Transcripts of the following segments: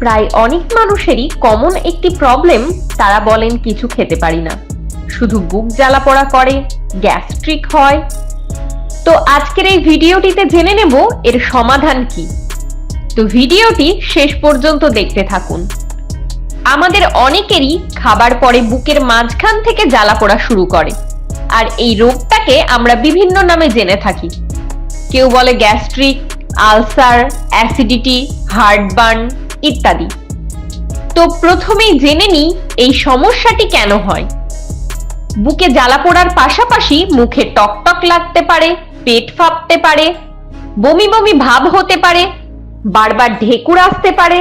প্রায় অনেক মানুষেরই কমন একটি প্রবলেম তারা বলেন কিছু খেতে পারি না। শুধু বুক জ্বালা পড়া করে গ্যাস্ট্রিক হয়। তো আজকের এই ভিডিওটিতে জেনে নেব এর সমাধান কি। তো ভিডিওটি শেষ পর্যন্ত দেখতে থাকুন। আমাদের অনেকেরই খাবার পরে বুকের মাঝখান থেকে জ্বালা পোড়া শুরু করে। আর এই রোগটাকে আমরা বিভিন্ন নামে জেনে থাকি। কেউ বলে গ্যাস্ট্রিক আলসার অ্যাসিডিটি হার্টবার্ন ইত্যাদি। তো প্রথমেই জেনে নিই এই সমস্যাটি কেন হয়। বুকে জ্বালা পোড়ার পাশাপাশি মুখে টকটক লাগতে পারে, পেট ফাঁপতে পারে, বমি বমি ভাব হতে পারে, বারবার ঢেকুর আসতে পারে,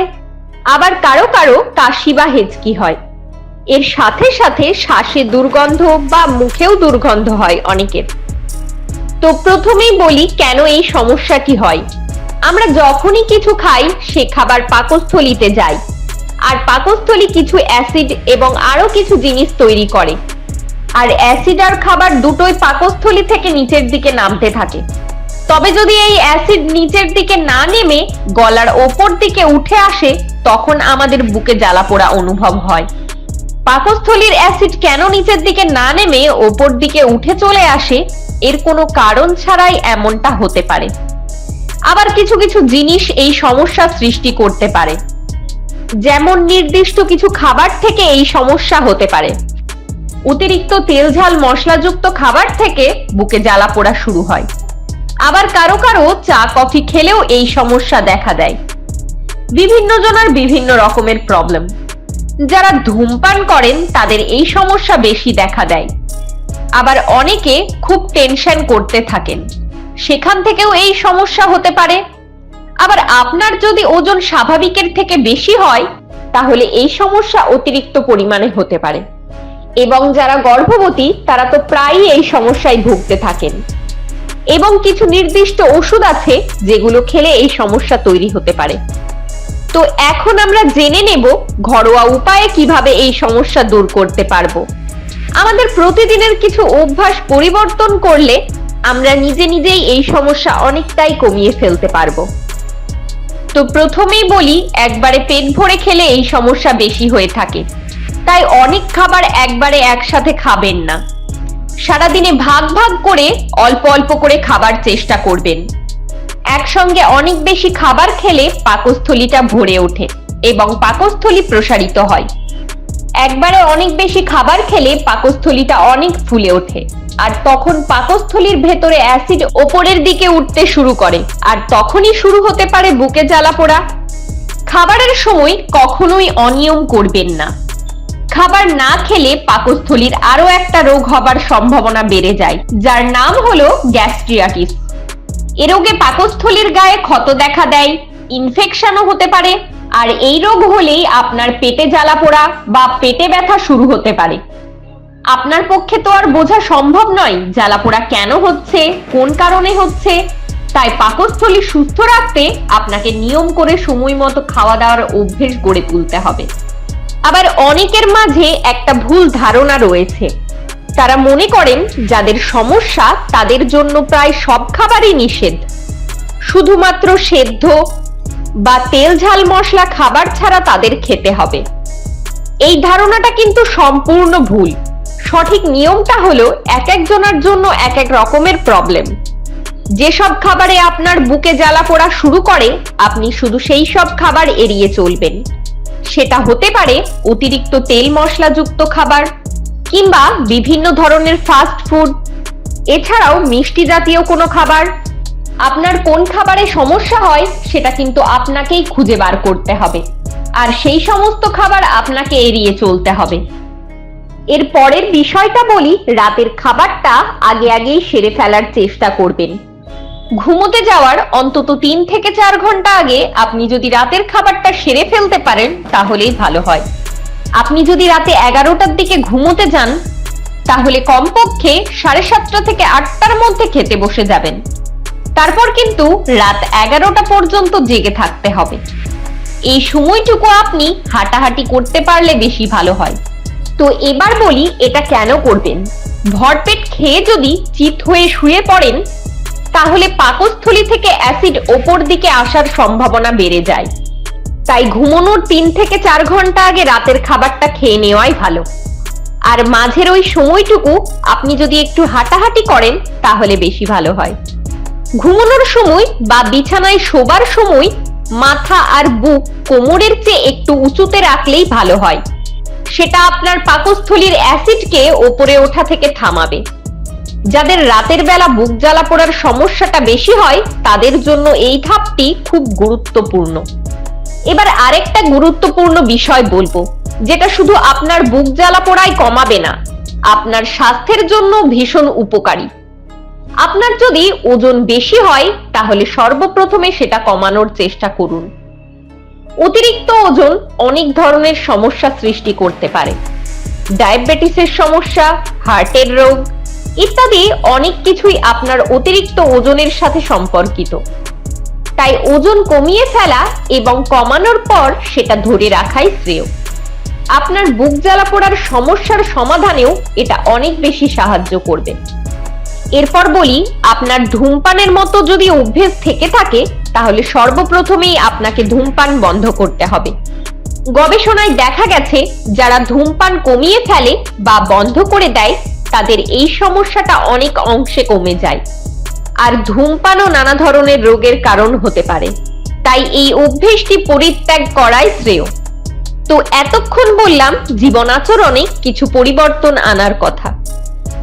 আবার কারও কারও কাশি বা হেঁচকি হয়। এর সাথে সাথে শ্বাসে দুর্গন্ধ বা মুখেও দুর্গন্ধ হয় অনেকের। তো প্রথমেই বলি কেন এই সমস্যাটি হয়। আমরা যখনই কিছু খাই, সে খাবার পাকস্থলিতে যায়। আর পাকস্থলী কিছু অ্যাসিড এবং আরও কিছু জিনিস তৈরি করে। আর অ্যাসিড আর খাবার দুটোই পাকস্থলী থেকে নিচের দিকে নামতে থাকে। তবে যদি এই অ্যাসিড নিচের দিকে না নেমে গলার ওপর দিকে উঠে আসে, তখন আমাদের বুকে জ্বালা পোড়া অনুভব হয়। পাকস্থলীর অ্যাসিড কেন নিচের দিকে না নেমে ওপর দিকে উঠে চলে আসে, এর কোনো কারণ ছাড়াই এমনটা হতে পারে। আবার কিছু কিছু জিনিস এই সমস্যা সৃষ্টি করতে পারে। যেমন নির্দিষ্ট কিছু খাবার থেকে এই সমস্যা হতে পারে। অতিরিক্ত তেল ঝাল মশলাযুক্ত খাবার থেকে বুকে জ্বালা পোড়া শুরু হয়। আবার কারও কারও চা, কফি খেলেও এই সমস্যা দেখা দেয়। বিভিন্ন জনের বিভিন্ন রকমের প্রবলেম যারা ধূমপান করেন, তাদের এই সমস্যা বেশি দেখা দেয়। আবার অনেকে খুব টেনশন করতে থাকেন। সেখান থেকেও এই সমস্যা হতে পারে। আবার আপনার যদি ওজন স্বাভাবিকের থেকে বেশি হয়, তাহলে এই সমস্যা অতিরিক্ত পরিমাণে হতে পারে। এবং যারা গর্ভবতী, তারা তো প্রায়ই এই সমস্যায় ভুগতে থাকেন। এবং কিছু নির্দিষ্ট ওষুধ আছে, যেগুলো খেলে এই সমস্যা তৈরি হতে পারে। তো এখন আমরা জেনে নেব, ঘরোয়া উপায়ে কীভাবে এই সমস্যা দূর করতে পারব। আমাদের প্রতিদিনের কিছু অভ্যাস পরিবর্তন করলে আমরা নিজে নিজেই এই সমস্যা অনেকটাই কমিয়ে ফেলতে পারব। তো প্রথমেই বলি, একবারে পেট ভরে খেলে এই সমস্যা বেশি হয়ে থাকে। তাই অনেক খাবার একবারে একসাথে খাবেন না। সারাদিনে ভাগ ভাগ করে অল্প অল্প করে খাবার চেষ্টা করবেন। একসঙ্গে অনেক বেশি খাবার খেলে পাকস্থলীটা ভরে ওঠে এবং পাকস্থলী প্রসারিত হয়। একবারে অনেক বেশি খাবার খেলে পাকস্থলীটা অনেক ফুলে ওঠে। আর তখন পাকস্থলীর ভেতরে অ্যাসিড ওপরের দিকে উঠতে শুরু করে। আর তখনই শুরু হতে পারে বুকে জ্বালা পোড়া। খাবারের সময় কখনোই অনিয়ম করবেন না। খাবার না খেলে পাকস্থলীর আরও একটা রোগ হবার সম্ভাবনা বেড়ে যায়, যার নাম হলো গ্যাস্ট্রিয়াটিস। এ রোগে পাকস্থলীর গায়ে ক্ষত দেখা দেয়, ইনফেকশনও হতে পারে, আর এই রোগ হলেই আপনার পেটে জ্বালা পোড়া বা পেটে ব্যথা শুরু হতে পারে। আপনার পক্ষে তো আর বোঝা সম্ভব নয় জ্বালা পোড়া কেন হচ্ছে, কোন কারণে হচ্ছে। তাই পাকস্থলী সুস্থ রাখতে আপনাকে নিয়ম করে সময় মতো খাওয়া দাওয়ার অভ্যেস গড়ে তুলতে হবে। আবার অনেকের মাঝে একটা ভুল ধারণা রয়েছে। তারা মনে করেন যাদের সমস্যা তাদের জন্য প্রায় সব খাবারই নিষেধ। শুধুমাত্র সেদ্ধ বা তেল ঝাল মশলা খাবার ছাড়া তাদের খেতে হবে। এই ধারণাটা কিন্তু সম্পূর্ণ ভুল। সঠিক নিয়মটা হলো এক একজনের জন্য এক এক রকমের প্রবলেম যেসব খাবারে আপনার বুকে জ্বালা পোড়া শুরু করে, আপনি শুধু সেই সব খাবার এড়িয়ে চলবেন। সেটা হতে পারে অতিরিক্ত তেল মশলাযুক্ত খাবার কিংবা বিভিন্ন ধরনের ফাস্ট ফুড এছাড়াও মিষ্টি জাতীয় কোনো খাবার। আপনার কোন খাবারে সমস্যা হয়, সেটা কিন্তু আপনাকেই খুঁজে বার করতে হবে। আর সেই সমস্ত খাবার আপনাকে এড়িয়ে চলতে হবে। এর পরের বিষয়টা বলি, রাতের খাবারটা আগে আগেই সেরে ফেলার চেষ্টা করবেন। ঘুমোতে যাওয়ার অন্তত তিন থেকে চার ঘণ্টা আগে আপনি যদি রাতের খাবারটা সেরে ফেলতে পারেন, তাহলেই ভালো হয়। আপনি যদি রাতে এগারোটার দিকে ঘুমোতে যান, তাহলে কমপক্ষে সাড়ে সাতটা থেকে আটটার মধ্যে খেতে বসে যাবেন। তারপর কিন্তু রাত এগারোটা পর্যন্ত জেগে থাকতে হবে। এই সময়টুকু আপনি হাঁটাহাঁটি করতে পারলে বেশি ভালো হয়। তো এবার বলি এটা কেন করবেন। ভরপেট খেয়ে যদি চিত হয়ে শুয়ে পড়েন, তাহলে পাকস্থলী থেকে অ্যাসিড ওপর দিকে আসার সম্ভাবনা বেড়ে যায়। তাই ঘুমানোর তিন থেকে চার ঘণ্টা আগে রাতের খাবারটা খেয়ে নেওয়াই ভালো। আর মাঝের ওই সময়টুকু আপনি যদি একটু হাঁটাহাঁটি করেন, তাহলে বেশি ভালো হয়। ঘুমানোর সময় বা বিছানায় শোবার সময় মাথা আর বুক কোমরের চেয়ে একটু উঁচুতে রাখলেই ভালো হয়। সেটা আপনার পাকস্থলীর অ্যাসিডকে ওপরে ওঠা থেকে থামাবে। যাদের রাতের বেলা বুক জ্বালা পোড়ার সমস্যাটা বেশি হয়, তাদের জন্য এই ধাপটি খুব গুরুত্বপূর্ণ। এবার আরেকটা গুরুত্বপূর্ণ বিষয় বলব, যেটা শুধু আপনার বুক জ্বালা পোড়াই কমাবে না, আপনার স্বাস্থ্যের জন্য ভীষণ উপকারী। আপনার যদি ওজন বেশি হয়, তাহলে সর্বপ্রথমে সেটা কমানোর চেষ্টা করুন। অতিরিক্ত ওজন অনেক ধরনের সমস্যা সৃষ্টি করতে পারে। ডায়াবেটিসের সমস্যা, হার্টের রোগ ইত্যাদি অনেক কিছুই আপনার অতিরিক্ত ওজনের সাথে সম্পর্কিত। তাই ওজন কমিয়ে ফেলা এবং কমানোর পর সেটা ধরে রাখাই শ্রেয়। আপনার বুক জ্বালা পোড়ার সমস্যার সমাধানেও এটা অনেক বেশি সাহায্য করবে। এরপর বলি, আপনার ধূমপানের মতো যদি অভ্যেস থেকে থাকে তাহলে সর্বপ্রথমেই আপনাকে ধূমপান বন্ধ করতে হবে। গবেষণায় দেখা গেছে, যারা ধূমপান কমিয়ে ফেলে বা বন্ধ করে দেয়, তাদের এই সমস্যাটা অনেক অংশে কমে যায়। আর ধূমপানও নানা ধরনের রোগের কারণ হতে পারে। তাই এই অভ্যেসটি পরিত্যাগ করাই শ্রেয়। তো এতক্ষণ বললাম জীবন আচরণে কিছু পরিবর্তন আনার কথা।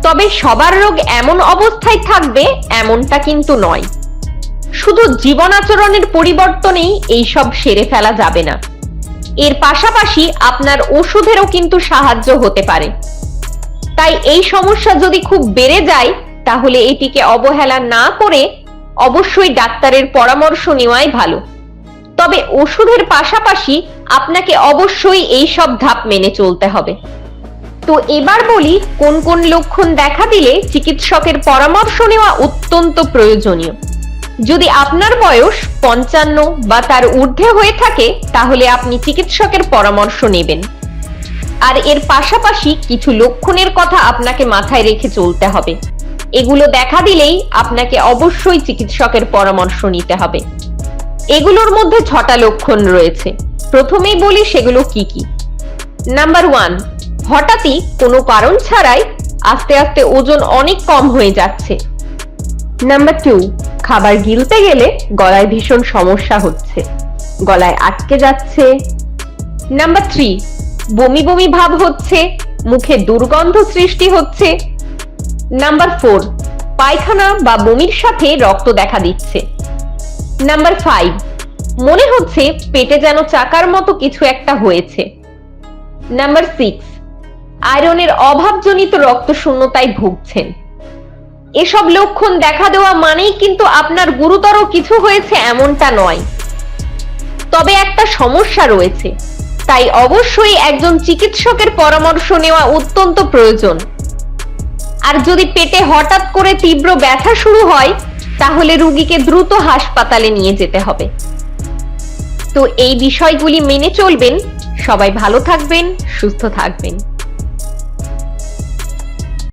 তবে সবার রোগ এমন অবস্থায় থাকবে, এমনটা কিন্তু নয়। শুধু জীবন আচরণের পরিবর্তনেই এইসব সেরে ফেলা যাবে না। এর পাশাপাশি আপনার ওষুধেরও কিন্তু সাহায্য হতে পারে। তাই এই সমস্যা যদি খুব বেড়ে যায়, তাহলে এটিকে অবহেলা না করে অবশ্যই ডাক্তারের পরামর্শ নেওয়াই ভালো। তবে ওষুধের পাশাপাশি আপনাকে অবশ্যই এই সব ধাপ মেনে চলতে হবে। তো এবার বলি, কোন কোন লক্ষণ দেখা দিলে চিকিৎসকের পরামর্শ নেওয়া অত্যন্ত প্রয়োজনীয়। যদি আপনার বয়স পঞ্চান্ন বা তার ঊর্ধ্বে হয়ে থাকে, তাহলে আপনি চিকিৎসকের পরামর্শ নেবেন। আর এর পাশাপাশি কিছু লক্ষণের কথা আপনাকে মাথায় রেখে চলতে হবে। এগুলো দেখা দিলেই আপনাকে অবশ্যই চিকিৎসকের পরামর্শ নিতে হবে। এগুলোর মধ্যে ছটা লক্ষণ রয়েছে। প্রথমেই বলি সেগুলো কি কি। নাম্বার ওয়ান, হঠাৎই কোনো কারণ ছাড়াই আস্তে আস্তে ওজন অনেক কম হয়ে যাচ্ছে। নাম্বার টু খাবার গিলতে গেলে গলায় ভীষণ সমস্যা হচ্ছে। গলায় আটকে যাচ্ছে। নাম্বার থ্রি বমি বমি ভাব হচ্ছে, মুখে দুর্গন্ধ সৃষ্টি হচ্ছে। নাম্বার ফোর পায়খানা বা বমির সাথে রক্ত দেখা দিচ্ছে। নাম্বার ফাইভ মনে হচ্ছে পেটে যেন চাকার মতো কিছু একটা হয়েছে। নাম্বার সিক্স আয়রনের অভাবজনিত রক্ত শূন্যতায় ভুগছেন। এসব লক্ষণ দেখা দেওয়া মানেই কিন্তু আপনার গুরুতর কিছু হয়েছে এমনটা নয়। তবে একটা সমস্যা রয়েছে। তাই অবশ্যই একজন চিকিৎসকের পরামর্শ নেওয়া অত্যন্ত প্রয়োজন। আর যদি পেটে হঠাৎ করে তীব্র ব্যথা শুরু হয়, তাহলে রুগীকে দ্রুত হাসপাতালে নিয়ে যেতে হবে। তো এই বিষয়গুলি মেনে চলবেন। সবাই ভালো থাকবেন, সুস্থ থাকবেন।